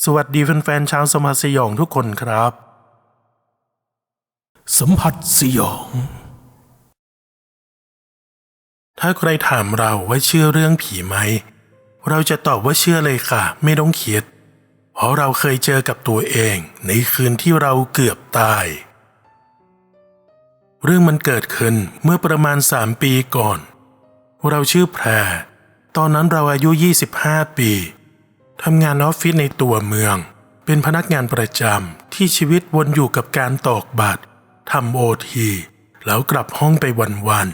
สวัสดีแฟนๆชาวสมาสยองทุกคนครับ สัมผัสสยอง ถ้าใครถามเราว่าเชื่อเรื่องผีไหม เราจะตอบว่าเชื่อเลยค่ะ ไม่ต้องคิด เพราะเราเคยเจอกับตัวเองในคืนที่เราเกือบตาย เรื่องมันเกิดขึ้นเมื่อประมาณสามปีก่อน เราชื่อแพร ตอนนั้นเราอายุ 25 ปี ทำงานออฟฟิศในตัวเมือง เป็นพนักงานประจำที่ชีวิตวนอยู่กับการตอกบัตรทำโอทีแล้วกลับห้องไปวัน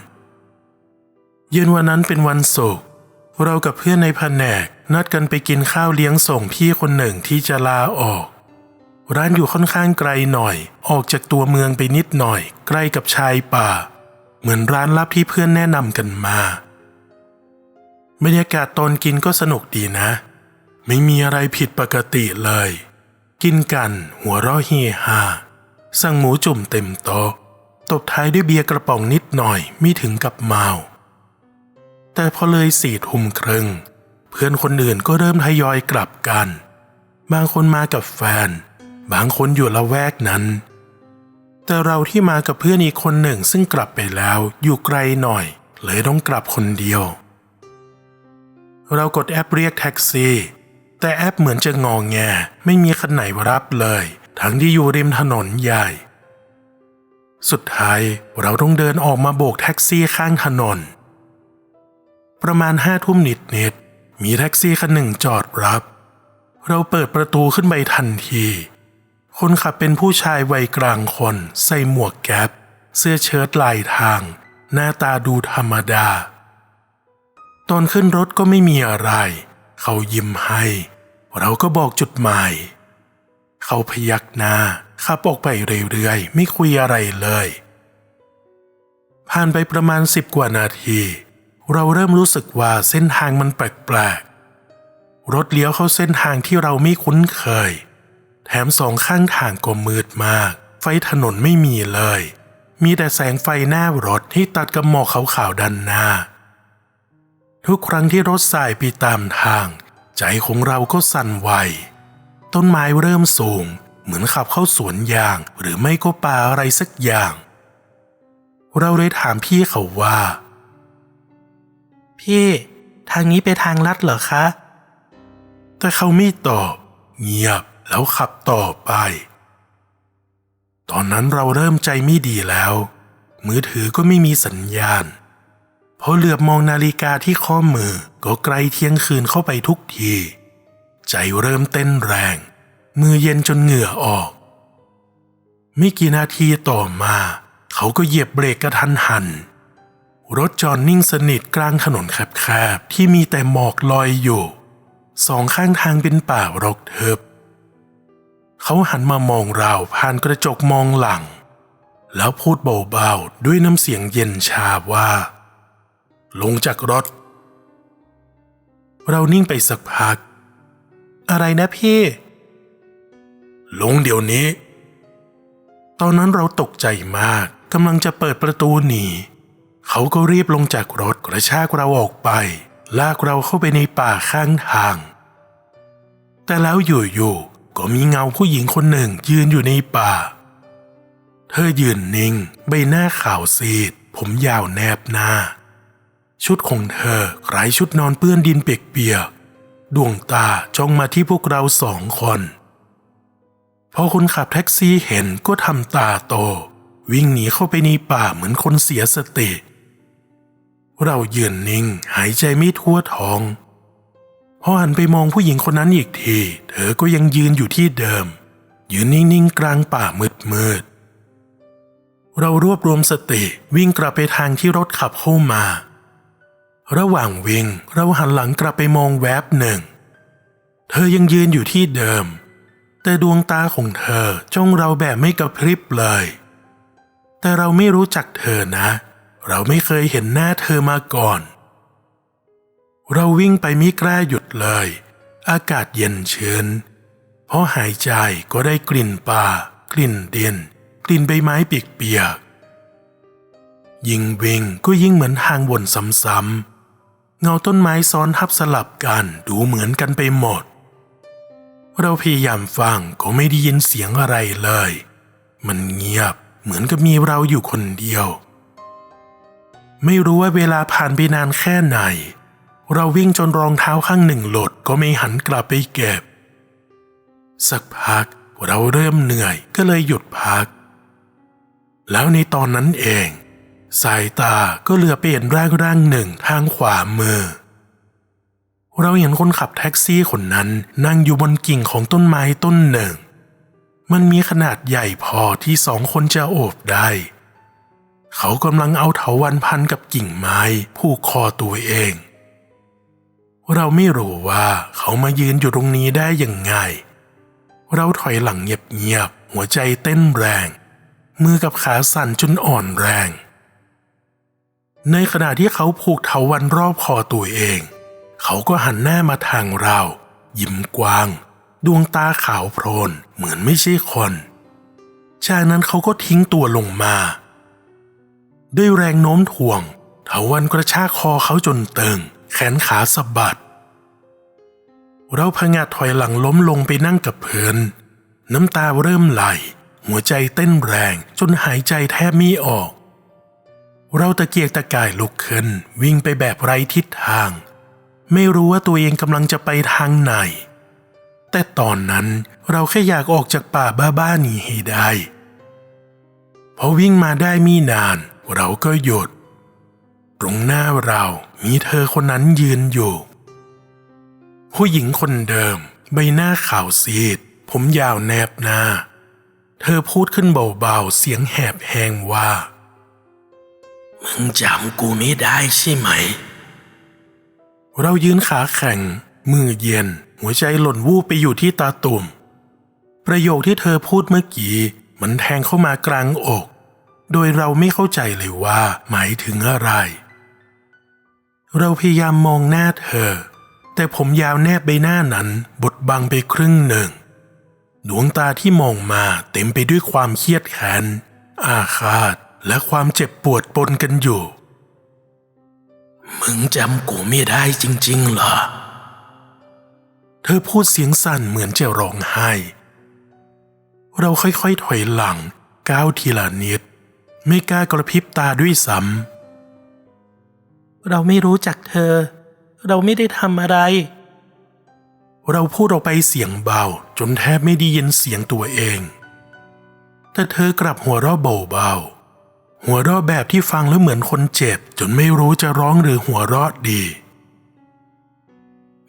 ๆเย็นวันนั้นเป็นวันศุกร์เรากับเพื่อนในแผนกนัดกันไปกินข้าวเลี้ยงส่งพี่คนหนึ่งที่จะลาออก ร้านอยู่ค่อนข้างไกลหน่อย ออกจากตัวเมืองไปนิดหน่อย ใกล้กับชายป่า เหมือนร้านลับที่เพื่อนแนะนำกันมา บรรยากาศตอนกินก็สนุกดีนะ ไม่มีอะไรผิดปกติเลย กินกันหัวเราะเฮฮาสั่งหมูจุ่มเต็มโต๊ะตบท้ายด้วยเบียร์กระป๋องนิดหน่อยไม่ถึงกับเมาแต่พอเลยสี่ทุ่มครึ่งเพื่อนคนอื่นก็เริ่มทยอยกลับกัน บางคนมากับแฟน บางคนอยู่ละแวกนั้น แต่เราที่มากับเพื่อนอีกคนหนึ่งซึ่งกลับไปแล้วอยู่ไกลหน่อย เลยต้องกลับคนเดียว เรากดแอปเรียกแท็กซี่ แต่แอปเหมือนจะงองแง ไม่มีคันไหนรับเลย ทั้งที่อยู่ริมถนนใหญ่ สุดท้ายเราต้องเดินออกมาโบกแท็กซี่ข้างถนน ประมาณห้าทุ่มนิดนิดมีแท็กซี่คันหนึ่งจอดรับ เราเปิดประตูขึ้นไปทันที คนขับเป็นผู้ชายวัยกลางคน ใส่หมวกแก๊ปเสื้อเชิ้ตลายทาง หน้าตาดูธรรมดา ตอนขึ้นรถก็ไม่มีอะไร เขายิ้มให้ เราก็บอกจุดหมาย เขาพยักหน้าขับออกไปเรื่อยๆ ไม่คุยอะไรเลย ผ่านไปประมาณสิบกว่านาที เราเริ่มรู้สึกว่าเส้นทางมันแปลกๆ รถเลี้ยวเข้าเส้นทางที่เราไม่คุ้นเคย แถมสองข้างทางก็มืดมาก ไฟถนนไม่มีเลย มีแต่แสงไฟหน้ารถที่ตัดกับหมอกขาวๆด้านหน้า ทุกครั้งที่รถสายไปตามทาง ใจของเราก็สั่นไหว ต้นไม้เริ่มสูง เหมือนขับเข้าสวนยางหรือไม่ก็ป่าอะไรสักอย่าง เราเลยถามพี่เขาว่า พี่ ทางนี้ไปทางลัดเหรอคะ แต่เขาไม่ตอบ เงียบแล้วขับต่อไป ตอนนั้นเราเริ่มใจไม่ดีแล้ว มือถือก็ไม่มีสัญญาณ พอเหลือบมองนาฬิกาที่ข้อมือก็ใกล้เที่ยงคืนเข้าไปทุกที ใจเริ่มเต้นแรง มือเย็นจนเหงื่อออก ไม่กี่นาทีต่อมา เขาก็เหยียบเบรกกระทันหัน รถจอดนิ่งสนิทกลางถนนแคบๆที่มีแต่หมอกลอยอยู่ สองข้างทางเป็นป่ารกทึบเขาหันมามองเราผ่านกระจกมองหลัง แล้วพูดเบาๆด้วยน้ำเสียงเย็นชาว่า ลงจากรถ เรานิ่งไปสักพัก อะไรนะพี่ ลงเดี๋ยวนี้ ตอนนั้นเราตกใจมากกำลังจะเปิดประตูหนีเขาก็รีบลงจากรถกระชากเราออกไป ลากเราเข้าไปในป่าข้างทาง แต่แล้วอยู่ๆก็มีเงาผู้หญิงคนหนึ่งยืนอยู่ในป่า เธอยืนนิ่ง ใบหน้าขาวซีด ผมยาวแนบหน้า ชุดของเธอคล้ายชุดนอนเปื้อนดินเปียกๆดวงตาจ้องมาที่พวกเราสองคนพอคนขับแท็กซี่เห็นก็ทำตาโต วิ่งหนีเข้าไปในป่าเหมือนคนเสียสติ เรายืนนิ่งหายใจไม่ทั่วท้องพอหันไปมองผู้หญิงคนนั้นอีกที เธอก็ยังยืนอยู่ที่เดิม ยืนนิ่งๆกลางป่ามืดๆเรารวบรวมสติวิ่งกลับไปทางที่รถขับเข้ามา ระหว่างวิ่งเราหันหลังกลับไปมองแวบหนึ่ง เธอยังยืนอยู่ที่เดิม แต่ดวงตาของเธอจ้องเราแบบไม่กระพริบเลย แต่เราไม่รู้จักเธอนะ เราไม่เคยเห็นหน้าเธอมาก่อน เราวิ่งไปไม่กล้าหยุดเลย อากาศเย็นชื้นเพราะหายใจก็ได้กลิ่นป่า กลิ่นดิน กลิ่นใบไม้เปียกๆยิ่งวิ่งก็ยิ่งเหมือนทางวนซ้ำๆ เงาต้นไม้ซ้อนทับสลับกันดูเหมือนกันไปหมด เราพยายามฟังก็ไม่ได้ยินเสียงอะไรเลย มันเงียบเหมือนกับมีเราอยู่คนเดียว ไม่รู้ว่าเวลาผ่านไปนานแค่ไหน เราวิ่งจนรองเท้าข้างหนึ่งหลดก็ไม่หันกลับไปเก็บ สักพักเราเริ่มเหนื่อยก็เลยหยุดพัก แล้วในตอนนั้นเอง สายตาก็เหลือไปเห็นร่างร่างหนึ่งทางขวามือ เราเห็นคนขับแท็กซี่คนนั้นนั่งอยู่บนกิ่งของต้นไม้ต้นหนึ่ง มันมีขนาดใหญ่พอที่สองคนจะโอบได้ เขากำลังเอาเถาวันพันกับกิ่งไม้ผูกคอตัวเอง เราไม่รู้ว่าเขามายืนอยู่ตรงนี้ได้ยังไง เราถอยหลังเงียบๆหัวใจเต้นแรง มือกับขาสั่นจนอ่อนแรง ในขณะที่เขาผูกเถาวันรอบคอตัวเอง เขาก็หันหน้ามาทางเรา ยิ้มกว้าง ดวงตาขาวโพลนเหมือนไม่ใช่คน จากนั้นเขาก็ทิ้งตัวลงมา ด้วยแรงโน้มถ่วง เถาวันกระชากคอเขาจนตึง แขนขาสะบัด เราพงาดถอยหลังล้มลงไปนั่งกับพื้นน้ำตาเริ่มไหล หัวใจเต้นแรงจนหายใจแทบไม่ออก เราตะเกียกตะกายลุกขึ้น วิ่งไปแบบไร้ทิศทาง ไม่รู้ว่าตัวเองกำลังจะไปทางไหน แต่ตอนนั้นเราแค่อยากออกจากป่าบ้าๆนี้ให้ได้พอวิ่งมาได้มีนาน เราก็หยุด ตรงหน้าเรามีเธอคนนั้นยืนอยู่ ผู้หญิงคนเดิม ใบหน้าขาวซีด ผมยาวแนบหน้า เธอพูดขึ้นเบาๆ เสียงแหบแหงว่า มึงจำกูไม่ได้ใช่ไหม เรายืนขาแข็ง มือเย็น หัวใจหล่นวูบไปอยู่ที่ตาตุ่ม ประโยคที่เธอพูดเมื่อกี้ มันแทงเข้ามากลางอก โดยเราไม่เข้าใจเลยว่าหมายถึงอะไร เราพยายามมองหน้าเธอ แต่ผมยาวแนบใบหน้านั้นบดบังไปครึ่งหนึ่ง ดวงตาที่มองมาเต็มไปด้วยความเครียดแค้นอาฆาต และความเจ็บปวดปนกันอยู่ มึงจำกูไม่ได้จริงๆเหรอ เธอพูดเสียงสั่นเหมือนจะร้องไห้ เราค่อยๆถอยหลังก้าวทีละนิด ไม่กล้ากระพริบตาด้วยซ้ำเราไม่รู้จักเธอ เราไม่ได้ทำอะไร เราพูดออกไปเสียงเบาจนแทบไม่ได้ยินเสียงตัวเอง แต่เธอกลับหัวเราะเบาๆ หัวเราะแบบที่ฟังแล้วเหมือนคนเจ็บ จนไม่รู้จะร้องหรือหัวเราะดี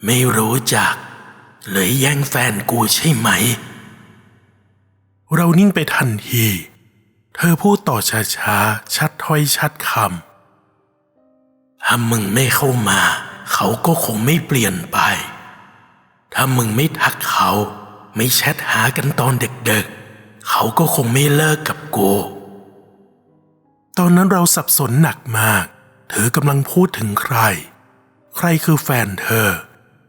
ไม่รู้จัก เลยแย่งแฟนกูใช่ไหม เรานิ่งไปทันที เธอพูดต่อช้าๆ ชัดถ้อยชัดคถ้ามึงไม่เข้ามา เขาก็คงไม่เปลี่ยนไป ถ้ามึงไม่ทักเขา ไม่แชทหากันตอนเด็กๆ เขาก็คงไม่เลิกกับกูำต อนนั้นเราสับสนหนักมาก เธอกำลังพูดถึงใคร ใครคือแฟนเธอ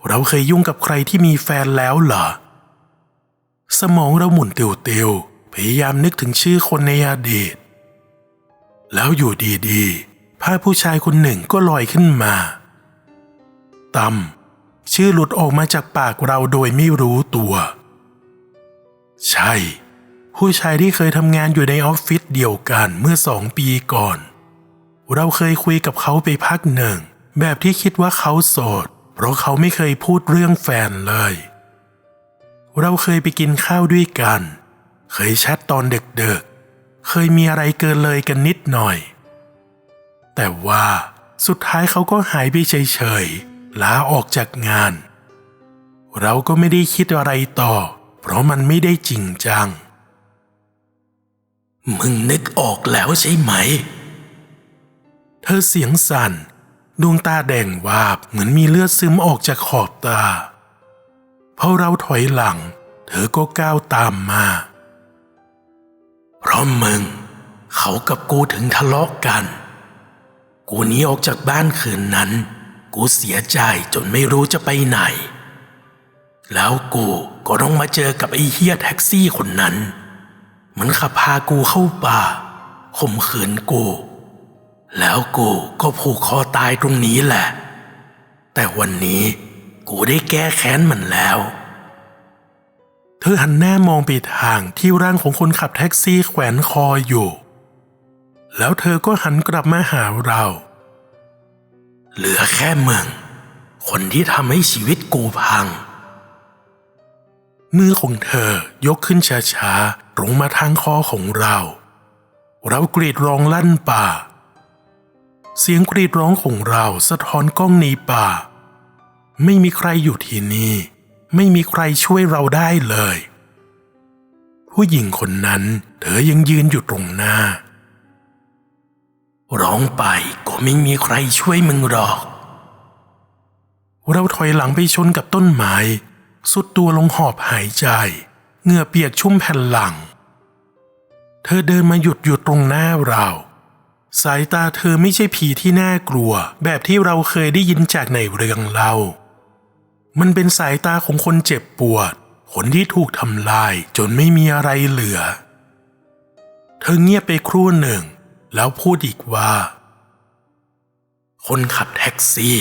เราเคยยุ่งกับใครที่มีแฟนแล้วเหรอ สมองเราหมุนเตียวๆ พยายามนึกถึงชื่อคนในอดีต แล้วอยู่ดีๆ ภาพผู้ชายคนหนึ่งก็ลอยขึ้นมาตั้มชื่อหลุดออกมาจากปากเราโดยไม่รู้ตัว ใช่ ผู้ชายที่เคยทำงานอยู่ในออฟฟิศเดียวกันเมื่อสองปีก่อน เราเคยคุยกับเขาไปพักหนึ่ง แบบที่คิดว่าเขาโสด เพราะเขาไม่เคยพูดเรื่องแฟนเลย เราเคยไปกินข้าวด้วยกัน เคยแชทตอนเด็กๆ เคยมีอะไรเกินเลยกันนิดหน่อย แต่ว่าสุดท้ายเขาก็หายไปเฉยๆลาออกจากงาน เราก็ไม่ได้คิดอะไรต่อ เพราะมันไม่ได้จริงจัง มึงนึกออกแล้วใช่ไหม เธอเสียงสั่น ดวงตาแดงวาบเหมือนมีเลือดซึมออกจากขอบตาพอเราถอยหลัง เธอก็ก้าวตามมา เพราะมึง เขากับกูถึงทะเลาะกัน กูหนีออกจากบ้านคืนนั้น กูเสียใจจนไม่รู้จะไปไหน แล้วกูก็ต้องมาเจอกับไอ้เฮียแท็กซี่คนนั้น มันขับพากูเข้าป่าข่มขืนกู แล้วกูก็ผูกคอตายตรงนี้แหละ แต่วันนี้กูได้แก้แค้นมันแล้ว เธอหันหน้ามองไปทางที่ร่างของคนขับแท็กซี่แขวนคออยู่ แล้วเธอก็หันกลับมาหาเรา เหลือแค่มึง คนที่ทำให้ชีวิตกูพัง มือของเธอยกขึ้นช้าๆ ตรงมาทางคอของเรา เรากรีดร้องลั่นป่า เสียงกรีดร้องของเราสะท้อนกล้องในป่า ไม่มีใครอยู่ที่นี่ ไม่มีใครช่วยเราได้เลย ผู้หญิงคนนั้นเธอยังยืนอยู่ตรงหน้า ร้องไปก็ไม่มีใครช่วยมึงหรอก เราถอยหลังไปชนกับต้นไม้สุดตัวลงหอบหายใจ เหงื่อเปียกชุ่มแผ่นหลัง เธอเดินมาหยุดอยู่ตรงหน้าเรา สายตาเธอไม่ใช่ผีที่น่ากลัว แบบที่เราเคยได้ยินจากในเรื่องเล่า มันเป็นสายตาของคนเจ็บปวด คนที่ถูกทำลายจนไม่มีอะไรเหลือ เธอเงียบไปครู่หนึ่ง แล้วพูดอีกว่า คนขับแท็กซี่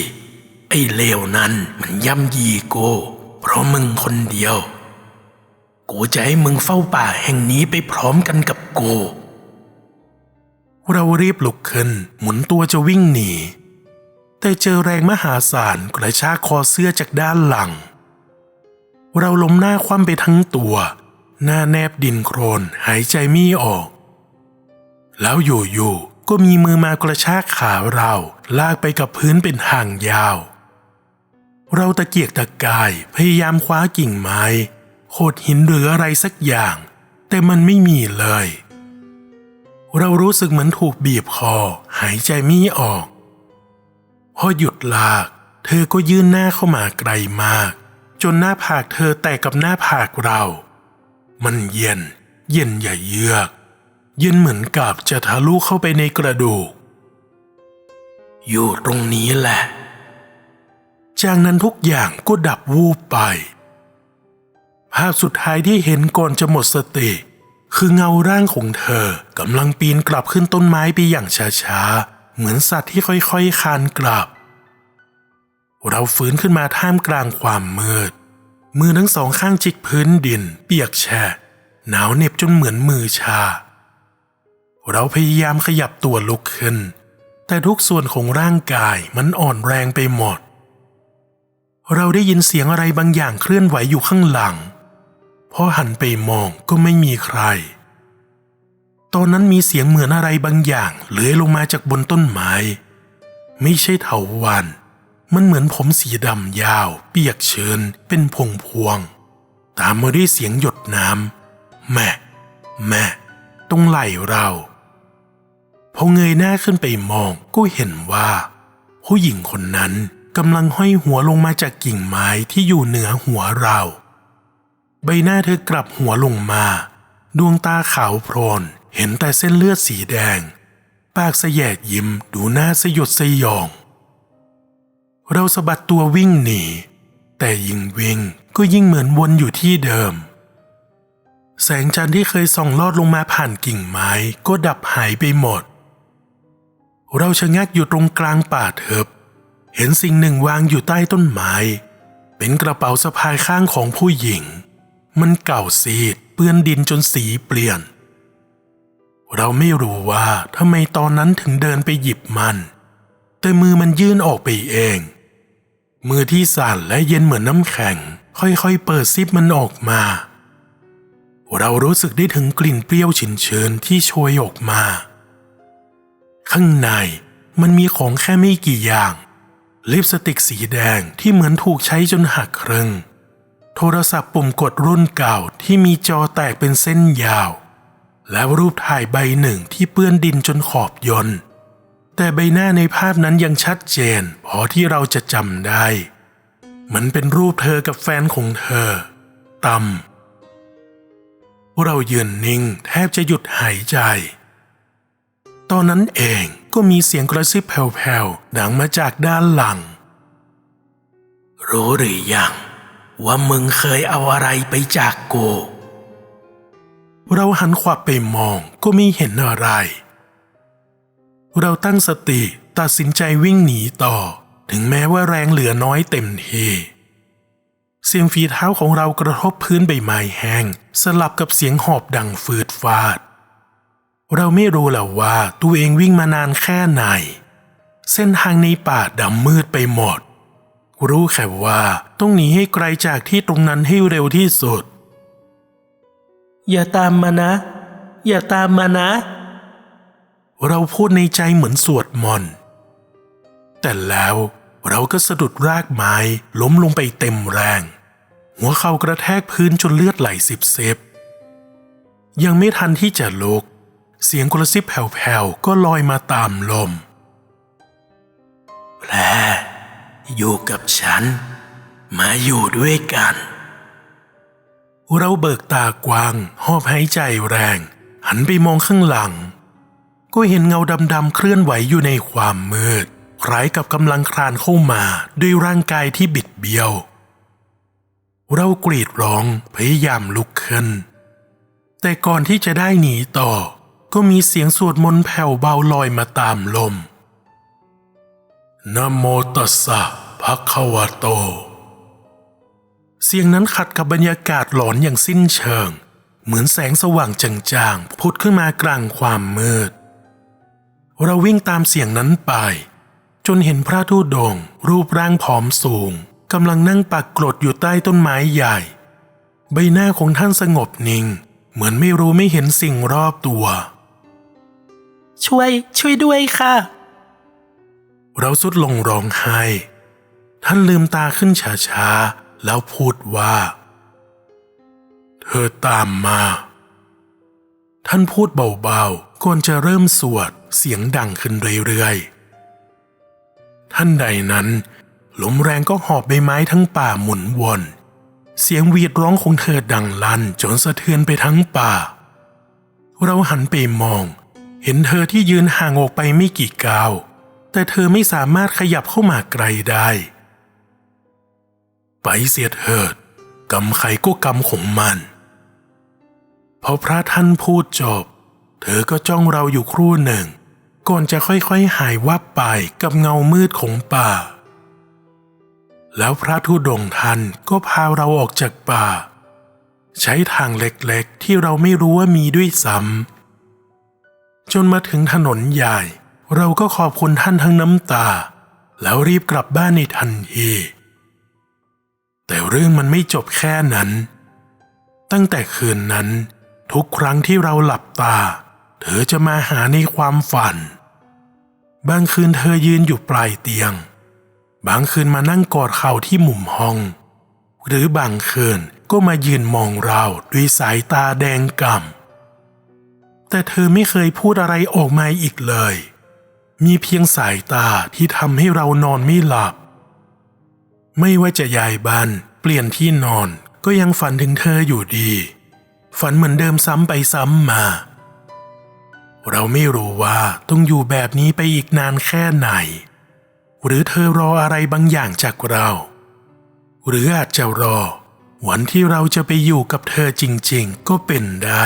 ไอ้เลวนั้นมันย่ำยีโก เพราะมึงคนเดียว กูจะให้มึงเฝ้าป่าแห่งนี้ไปพร้อมกันกับกู เรารีบลุกขึ้นหมุนตัวจะวิ่งหนี แต่เจอแรงมหาศาลกระชากคอเสื้อจากด้านหลัง เราล้มหน้าคว่ำไปทั้งตัว หน้าแนบดินโครนหายใจไม่ออก แล้วอยู่ๆก็มีมือมากระชากขาเราลากไปกับพื้นเป็นทางยาว เราตะเกียกตะกายพยายามคว้ากิ่งไม้ โขดหินหรืออะไรสักอย่าง แต่มันไม่มีเลย เรารู้สึกเหมือนถูกบีบคอ หายใจไม่ออก พอหยุดลาก เธอก็ยื่นหน้าเข้ามาไกลมาก จนหน้าผากเธอแตกกับหน้าผากเรา มันเย็น เย็นอย่าเยือก เย็นเหมือนกับจะทะลุเข้าไปในกระดูก อยู่ตรงนี้แหละจากนั้นทุกอย่างก็ดับวูบไป ภาพสุดท้ายที่เห็นก่อนจะหมดสติ คือเงาร่างของเธอกำลังปีนกลับขึ้นต้นไม้ไปอย่างช้าๆ เหมือนสัตว์ที่ค่อยๆคานกลับ เราฟื้นขึ้นมาท่ามกลางความมืด มือทั้งสองข้างจิกพื้นดิน เปียกแฉะหนาวเหน็บจนเหมือนมือชา เราพยายามขยับตัวลุกขึ้น แต่ทุกส่วนของร่างกายมันอ่อนแรงไปหมดเราได้ยินเสียงอะไรบางอย่างเคลื่อนไหวอยู่ข้างหลัง พอหันไปมองก็ไม่มีใคร ตอนนั้นมีเสียงเหมือนอะไรบางอย่างเลื้อยลงมาจากบนต้นไม้ ไม่ใช่เถาวัน มันเหมือนผมสีดำยาว เปียกเชื้นเป็นพวงพวงๆตามมาด้วยเสียงหยดน้ำแม่แม่ตรงไหล่เราพอเงยหน้าขึ้นไปมองก็เห็นว่า ผู้หญิงคนนั้นกำลังห้อยหัวลงมาจากกิ่งไม้ที่อยู่เหนือหัวเรา ใบหน้าเธอกลับหัวลงมา ดวงตาขาวโพลนเห็นแต่เส้นเลือดสีแดง ปากสะแยดยิ้มดูหน้าสยดสยอง เราสะบัดตัววิ่งหนี แต่ยิ่งวิ่งก็ยิ่งเหมือนวนอยู่ที่เดิม แสงจันทร์ที่เคยส่องลอดลงมาผ่านกิ่งไม้ก็ดับหายไปหมด เราชะงักอยู่ตรงกลางป่าเถิบเห็นสิ่งหนึ่งวางอยู่ใต้ต้นไม้ เป็นกระเป๋าสะพายข้างของผู้หญิง มันเก่าซีดเปื้อนดินจนสีเปลี่ยน เราไม่รู้ว่าทำไมตอนนั้นถึงเดินไปหยิบมัน แต่มือมันยื่นออกไปเอง มือที่สั่นและเย็นเหมือนน้ำแข็ง ค่อยๆเปิดซิปมันออกมา เรารู้สึกได้ถึงกลิ่นเปรี้ยวฉินเชิญที่โชยออกมา ข้างในมันมีของแค่ไม่กี่อย่าง ลิปสติกสีแดงที่เหมือนถูกใช้จนหักครึ่ง โทรศัพท์ปุ่มกดรุ่นเก่าที่มีจอแตกเป็นเส้นยาว และรูปถ่ายใบหนึ่งที่เปื้อนดินจนขอบยนต์แต่ใบหน้าในภาพนั้นยังชัดเจนพอที่เราจะจำได้ มันเป็นรูปเธอกับแฟนของเธอตำเรายืนนิ่งแทบจะหยุดหายใจ ตอนนั้นเองก็มีเสียงกระซิบแผ่วๆ ดังมาจากด้านหลัง รู้หรือยัง ว่ามึงเคยเอาอะไรไปจากกู เราหันขวับไปมองก็ไม่เห็นอะไร เราตั้งสติตัดสินใจวิ่งหนีต่อ ถึงแม้ว่าแรงเหลือน้อยเต็มทีเสียงฝีเท้าของเรากระทบพื้นใบไม้แห้ง สลับกับเสียงหอบดังฟืดฟาด เราไม่รู้แล้วว่าตัวเองวิ่งมานานแค่ไหน เส้นทางในป่าดำมืดไปหมด รู้แค่ว่าต้องหนีให้ไกลจากที่ตรงนั้นให้เร็วที่สุด อย่าตามมานะ อย่าตามมานะ เราพูดในใจเหมือนสวดมนต์แต่แล้วเราก็สะดุดรากไม้ล้มลงไปเต็มแรง หัวเข่ากระแทกพื้นจนเลือดไหลสิบเซฟยังไม่ทันที่จะลุก เสียงกระซิบแผ่วๆก็ลอยมาตามลมแพร อยู่กับฉัน มาอยู่ด้วยกัน เราเบิกตากว้างหอบหายใจแรง หันไปมองข้างหลัง ก็เห็นเงาดำๆเคลื่อนไหวอยู่ในความมืดคล้ายกับกำลังคลานเข้ามาด้วยร่างกายที่บิดเบี้ยว เรากรีดร้องพยายามลุกขึ้น แต่ก่อนที่จะได้หนีต่อ ก็มีเสียงสวดมนต์แผ่วเบาลอยมาตามลม นโมตัสสะภะคะวะโต เสียงนั้นขัดกับบรรยากาศหลอนอย่างสิ้นเชิง เหมือนแสงสว่างจางๆพุดขึ้นมากลางความมืด เราวิ่งตามเสียงนั้นไป จนเห็นพระธุดงค์รูปร่างผอมสูงกำลังนั่งปักกรดอยู่ใต้ต้นไม้ใหญ่ ใบหน้าของท่านสงบนิ่ง เหมือนไม่รู้ไม่เห็นสิ่งรอบตัว ช่วย ช่วยด้วยค่ะ เราสุดลงร้องไห้ ท่านลืมตาขึ้นช้าๆ แล้วพูดว่า เธอตามมา ท่านพูดเบาๆ ก่อนจะเริ่มสวดเสียงดังขึ้นเรื่อยๆ ท่านใดนั้นลมแรงก็หอบใบไม้ทั้งป่าหมุนวน เสียงหวีดร้องของเธอดังลั่นจนสะเทือนไปทั้งป่า เราหันไปมอง เห็นเธอที่ยืนห่างออกไปไม่กี่ก้าว แต่เธอไม่สามารถขยับเข้ามาไกลได้ ไปเสียเถิดกรรมใครก็กรรมของมันพอพระท่านพูดจบ เธอก็จ้องเราอยู่ครู่หนึ่ง ก่อนจะค่อยๆหายวับไปกับเงามืดของป่า แล้วพระธุดงท่านก็พาเราออกจากป่า ใช้ทางเล็กๆที่เราไม่รู้ว่ามีด้วยซ้ำจนมาถึงถนนใหญ่ เราก็ขอบคุณท่านทั้งน้ำตา แล้วรีบกลับบ้านในทันทีแต่เรื่องมันไม่จบแค่นั้น ตั้งแต่คืนนั้น ทุกครั้งที่เราหลับตา เธอจะมาหาในความฝัน บางคืนเธอยืนอยู่ปลายเตียง บางคืนมานั่งกอดเข่าที่มุมห้อง หรือบางคืนก็มายืนมองเราด้วยสายตาแดงก่ำแต่เธอไม่เคยพูดอะไรออกมาอีกเลย มีเพียงสายตาที่ทำให้เรานอนไม่หลับ ไม่ว่าจะย้ายบ้านเปลี่ยนที่นอนก็ยังฝันถึงเธออยู่ดี ฝันเหมือนเดิมซ้ำไปซ้ำมา เราไม่รู้ว่าต้องอยู่แบบนี้ไปอีกนานแค่ไหน หรือเธอรออะไรบางอย่างจากเรา หรืออาจจะรอ วันที่เราจะไปอยู่กับเธอจริง ๆ ก็เป็นได้